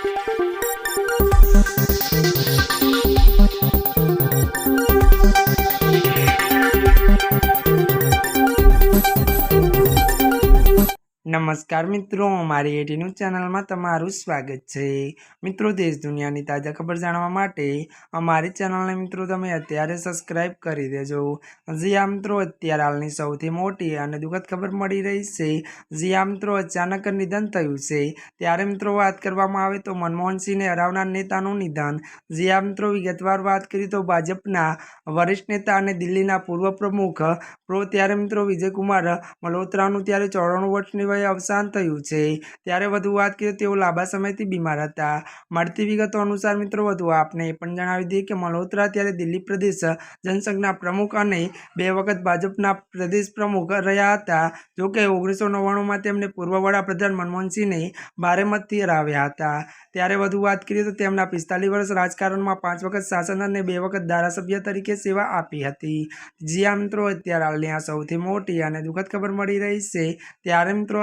Thank you. નમસ્કાર મિત્રો, મારી ન્યૂઝ ચેનલમાં તમારું સ્વાગત છે. મિત્રો, દેશ દુનિયાની તાજા ખબર જાણવા માટે અમારી ચેનલને મિત્રો તમે અત્યારે સબસ્ક્રાઇબ કરી દેજો. જી મિત્રો, અત્યારે હાલની સૌથી મોટી અને દુઃખદ ખબર મળી રહી છે. જી મિત્રો, અચાનક નિધન થયું છે. ત્યારે મિત્રો, વાત કરવામાં આવે તો મનમોહનસિંહને હરાવનાર નેતાનું નિધન. જી મિત્રો, વિગતવાર વાત કરીએ તો ભાજપના વરિષ્ઠ નેતા અને દિલ્હીના પૂર્વ પ્રમુખ પ્રો, ત્યારે મિત્રો, વિજયકુમાર મલ્હોત્રાનું ત્યારે ચોરાણું વર્ષની વયે અવસાન થયું છે. ત્યારે વધુ વાત કરીએ તેઓ લાંબા સમયથી બીમાર હતા. મળતી વિગતો અનુસાર મિત્રો, વધુ આપને એ પણ જણાવી દઈએ કે મલ્હોત્રા ત્યારે દિલ્હી પ્રદેશ જનસંઘના પ્રમુખ અને બે વખત ભાજપના પ્રદેશ પ્રમુખ રહ્યા હતા. જોકે ઓગણીસો નવ્વાણુંમાં તેમને પૂર્વ વડાપ્રધાન મનમોહનસિંહને ભારે મતથી હરાવ્યા હતા. ત્યારે વધુ વાત કરીએ તો તેમના પિસ્તાલીસ વર્ષ રાજકારણમાં પાંચ વખત શાસન અને બે વખત ધારાસભ્ય તરીકે સેવા આપી હતી. જ્યાં મિત્રો, અત્યારે હાલની આ સૌથી મોટી અને દુઃખદ ખબર મળી રહી છે. ત્યારે મિત્રો